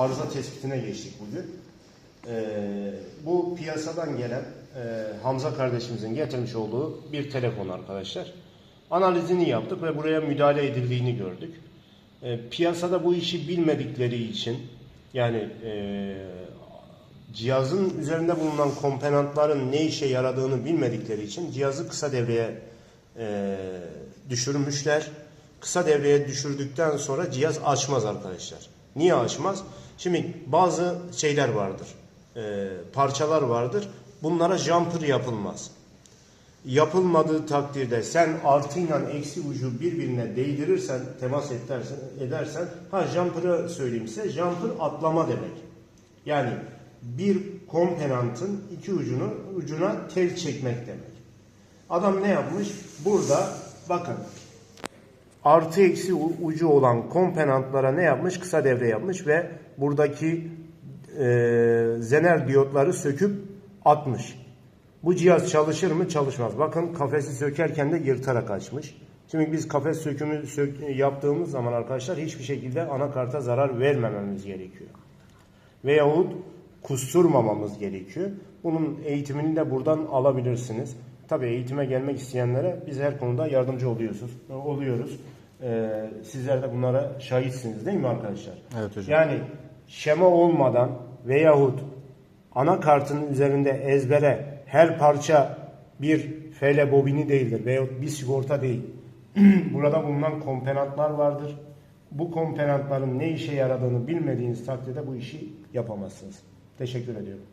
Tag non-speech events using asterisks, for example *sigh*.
arıza tespitine geçtik bugün. Ee, bu piyasadan gelen e, Hamza kardeşimizin getirmiş olduğu bir telefon arkadaşlar. Analizini yaptık ve buraya müdahale edildiğini gördük. Ee, piyasada bu işi bilmedikleri için yani e, cihazın üzerinde bulunan komponentlerin ne işe yaradığını bilmedikleri için cihazı kısa devreye e, düşürmüşler. Kısa devreye düşürdükten sonra cihaz açmaz arkadaşlar. Niye açmaz? Şimdi bazı şeyler vardır. E, parçalar vardır. Bunlara jumper yapılmaz. Yapılmadığı takdirde sen artıyla eksi ucu birbirine değdirirsen, temas edersen, edersen ha jumper'ı söyleyeyim size. Jumper atlama demek. Yani bir komponentın iki ucunu ucuna tel çekmek demek. Adam ne yapmış? Burada bakın artı eksi ucu olan komponentlara ne yapmış? Kısa devre yapmış ve buradaki e, zener diyotları söküp atmış. Bu cihaz çalışır mı? Çalışmaz. Bakın kafesi sökerken de yırtarak açmış. Şimdi biz kafes sökümü sök- yaptığımız zaman arkadaşlar hiçbir şekilde anakarta zarar vermememiz gerekiyor. Veyahut kusturmamamız gerekiyor. Bunun eğitimini de buradan alabilirsiniz. Tabii eğitime gelmek isteyenlere biz her konuda yardımcı oluyoruz. oluyoruz. Ee, sizler de bunlara şahitsiniz değil mi arkadaşlar? Evet hocam. Yani şema olmadan veyahut anakartın üzerinde ezbere her parça bir fele bobini değildir veyahut bir sigorta değil. *clears throat* Burada bulunan komponentler vardır. Bu komponentlerin ne işe yaradığını bilmediğiniz takdirde bu işi yapamazsınız. Teşekkür ediyorum.